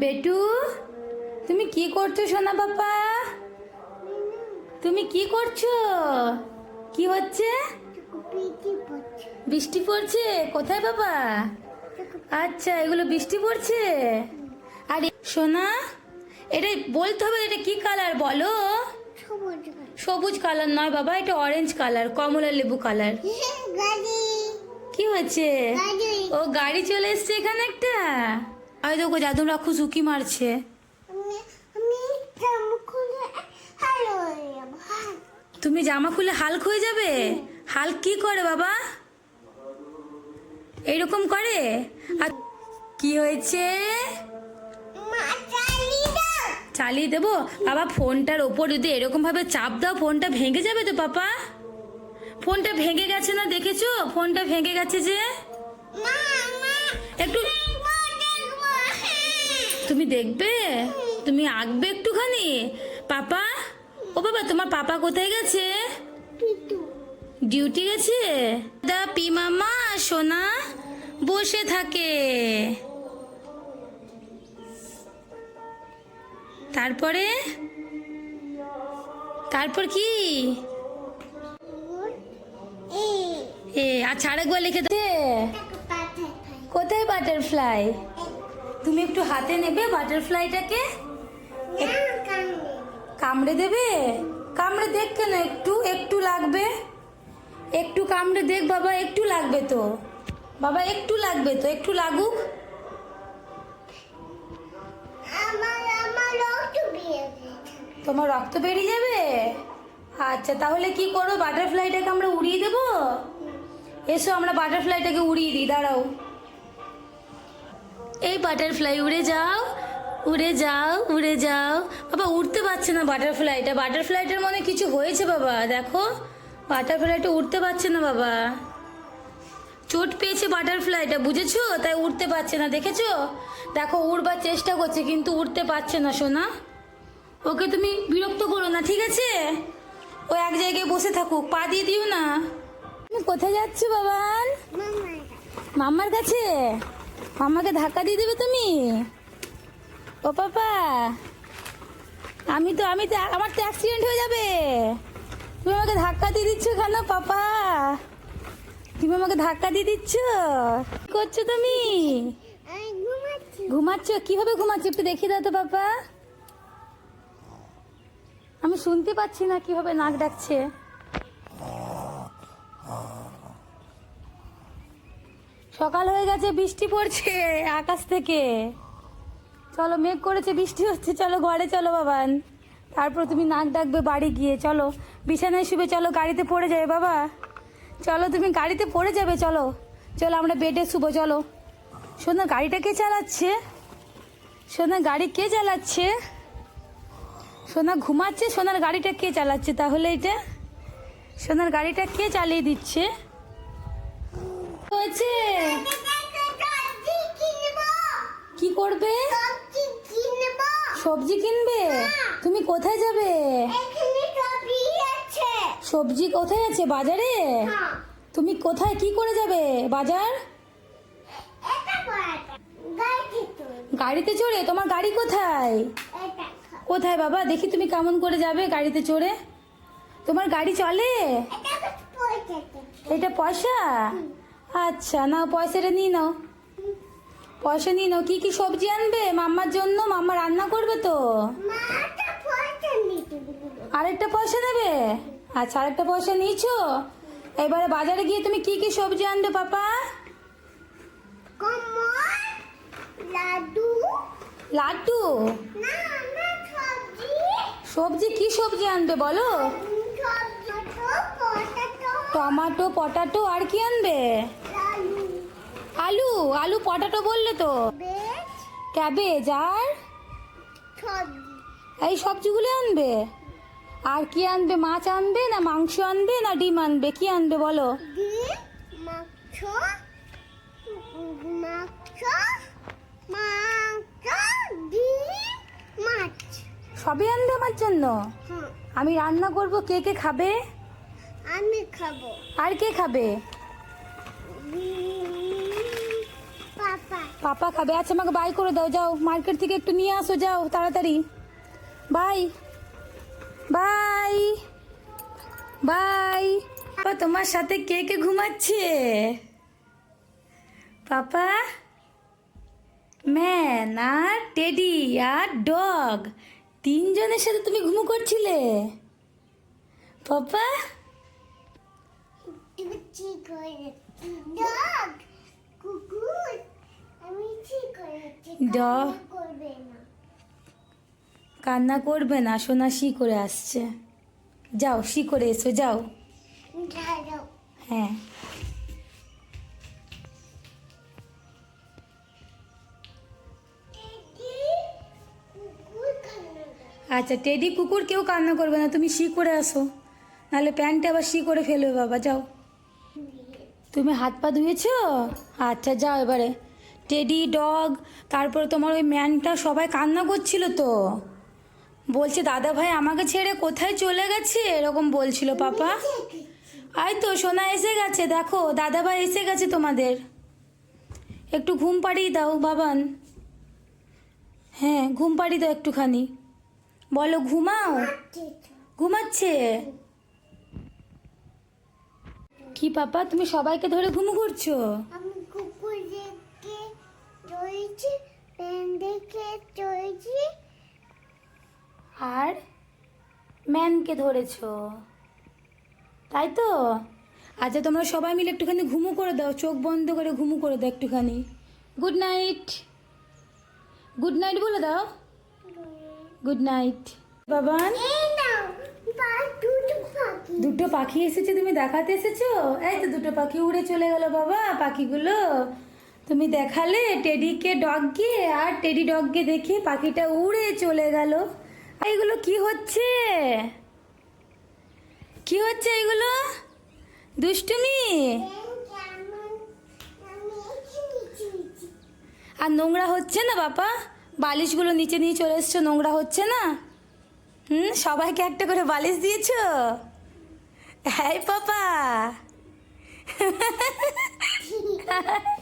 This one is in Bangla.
বেটু তুমি কি করছ সোনা বাবা তুমি কি করছ? কি হচ্ছে? বৃষ্টি পড়ছে? কোথায় বাবা আচ্ছা এগুলো বৃষ্টি পড়ছে? আর সোনা এটা বলতে হবে এটা কি কালার বলো? সবুজ কালার নয় বাবা এটা অরেঞ্জ কালার কমলা লেবু কালার। কি হয়েছে ও গাড়ি চলে এসছে এখানে একটা? আর দেখো জাদু রাখু ঝুঁকি মারছে। তুমি জামা খুলে হালক হয়ে যাবে? হাল কি করে বাবা? এইরকম করে? আর কি হয়েছে? চালিয়ে দেবো? বাবা ফোনটার ওপর যদি এরকম ভাবে চাপ দাও ফোনটা ভেঙে যাবে তো পাপা? ফোনটা ভেঙে গেছে না দেখেছ? ফোনটা ভেঙে গেছে যে? একটু তুমি দেখবে? তুমি আঁকবে একটুখানি? পাপা? ও বাবা তোমার পাপা কোথায় গেছে? ডিউটি গেছে? দা পি মামা সোনা বসে থাকে। তারপরে? তারপর কি? এ আচ্ছা আরেকবার লিখে দে। কোথায় বাটারফ্লাই তুমি একটু হাতে নেবে বাটারফ্লাইটাকে? কামড়ে দেবে। কামড়ে দেখ কেন একটু একটু লাগবে। একটু কামড়ে দেখ বাবা একটু লাগবে তো। বাবা একটু লাগবে তো একটু লাগুক। তোমার রক্ত বেরিয়ে যাবে? আচ্ছা তাহলে কি করো? বাটারফ্লাইটাকে আমরা উড়িয়ে দেবো? এসো আমরা বাটারফ্লাইটাকে উড়িয়ে দিই দাঁড়াও। এই বাটারফ্লাই উড়ে যাও উড়ে যাও উড়ে যাও। বাবা উঠতে পারছে না বাটারফ্লাইটা বাটারফ্লাইটার মনে কিছু হয়েছে বাবা দেখো। বাটারফ্লাইটা উঠতে পারছে না বাবা। চোট পেয়েছে বাটারফ্লাইটা বুঝেছ? তাই উঠতে পারছে না দেখেছ? দেখো উড়বার চেষ্টা করছে কিন্তু উঠতে পারছে না সোনা। ওকে তুমি বিরক্ত করো না ঠিক আছে? ও এক জায়গায় বসে থাকুক পা দিয়ে দিও না। তুমি কোথায় যাচ্ছ বাবান? মাম্মার কাছে? মাম্মাকে ধাক্কা দিয়ে দেবে তুমি? ও পাপা, আমি তো, আমি আমার তো অ্যাক্সিডেন্ট হয়ে যাবে। তুমি আমাকে ধাক্কা দিয়ে দিচ্ছ কেন পাপা? তুমি আমাকে ধাক্কা দিয়ে দিচ্ছ? কি করছ তুমি? ঘুমাচ্ছ? কীভাবে ঘুমাচ্ছ? একটু দেখিয়ে দাও তো পাপা। আমি শুনতে পাচ্ছি না কীভাবে নাক ডাকছে। সকাল হয়ে গেছে, বৃষ্টি পড়ছে আকাশ থেকে। চলো, মেঘ করেছে, বৃষ্টি হচ্ছে, চলো ঘরে চলো বাবান। তারপর তুমি নাক ডাকবে, বাড়ি গিয়ে, চলো। বিছানায় শুবে, চলো, গাড়িতে পড়ে যাবে বাবা। চলো, তুমি গাড়িতে পড়ে যাবে, চলো। চলো, আমরা বেডে শুবো, চলো। সোনা, গাড়িটা কে চালাচ্ছে? সোনা, গাড়ি কে চালাচ্ছে? সোনা, ঘুমাচ্ছে? সোনার গাড়িটা কে চালাচ্ছে তাহলে এটা? সোনার গাড়িটা কে চালিয়ে দিচ্ছে? হয়েছে? কি করবে? সবজি কিনবে? তুমি কোথায় যাবে? সবজি কোথায় আছে? বাজারে? তুমি কোথায় কি করে যাবে? বাজার? গাড়িতে চড়ে? তোমার গাড়ি কোথায়? কোথায় বাবা? দেখি তুমি কেমন করে যাবে গাড়িতে চড়ে। তোমার গাড়ি চলে? এটা পয়সা। আচ্ছা নাও পয়সাটা নিয়ে নাও। পয়সা নিয়ে নাও। কি কি সবজি আনবে? মাম্মার জন্য? মাম্মা রান্না করবে তো? আরেকটা পয়সা নেবে? আচ্ছা আরেকটা পয়সা নিয়েছো? এবারে বাজারে গিয়ে তুমি কি কি সবজি আনবে পাপা? লাড্ডু। লাড্ডু না না সবজি কি সবজি আনবে বলো? টমাটো পটাটো আর কি আনবে? আলু। আলু পটাটো বললে তো। ক্যাবেজ। আর? এই সবজিগুলো আনবে? আর কি আনবে? মাছ আনবে না মাংস আনবে না ডিম আনবে? কি আনবে বলো? সবই আনবে আমার জন্য? আমি রান্না করব কে কে খাবে? আমি খাব। আর কে খাবে? পাপা। খাবে। আচ্ছা আমাকে বাই করে দাও যাও। মার্কেট থেকে একটু নিয়ে আসো যাও তাড়াতাড়ি। বাই বাই বাই পাপা তোমার সাথে কে কে ঘুমাচ্ছে? পাপা ম্যান আর টেডি আর ডগ তিনজনের সাথে তুমি ঘুমো করছিলে? পাপা ডগ কুকুর আমি. কান্না করবে না, সোনা শি করে আসছে। যাও, শি করে এসো, যাও। হ্যাঁ। আচ্ছা টেডি কুকুর কেউ কান্না করবে না, তুমি শি করে আসো। নাহলে প্যান্টটা আবার শি করে ফেলবে, বাবা, যাও। তুমি হাত পা ধুয়েছ? আচ্ছা যাও এবারে। টেডি, ডগ, তারপরে তোমার ওই ম্যানটা সবাই কান্না করছিল তো। বলছে, দাদা ভাই আমাকে ছেড়ে কোথায় চলে গেছে? এরকম বলছিল পাপা। আই তো, সোনা এসে গেছে, দেখো, দাদা ভাই এসে গেছে তোমাদের। একটু ঘুম পাড়িয়ে দাও, বাবান। হ্যাঁ ঘুম পাড়িয়ে দাও একটুখানি। বলো, ঘুমাও? ঘুমাচ্ছে? কি পাপা তুমি সবাইকে ধরে ঘুমু করছ আমি কুকুর দেখে রয়েছি পেন দেখে রয়েছি আর ম্যানকে ধরেছো? তাই তো? আচ্ছা তোমরা সবাই মিলে একটুখানি ঘুমু করে দাও চোখ বন্ধ করে ঘুমু করে দাও একটুখানি। গুড নাইট গুড নাইট বলে দাও। গুড নাইট বাবান এই নাও বা দুটো পাখি দুটো পাখি এসেছে, তুমি দেখাতে এসেছ? এই তো দুটো পাখি উড়ে চলে গেল বাবা, পাখিগুলো। তুমি দেখালে টেডিকে, ডগকে, আর টেডি ডগকে দেখে পাখিটা উড়ে চলে গেল। এইগুলো কি হচ্ছে? কি হচ্ছে এগুলো? দুষ্টুমি? আর নোংরা হচ্ছে না বাবা বালিশগুলো নিচে নিয়ে চলে এসছো, নোংরা হচ্ছে না? হুম, সবাইকে একটা করে বালিশ দিয়েছ? হ্যাঁ পাপা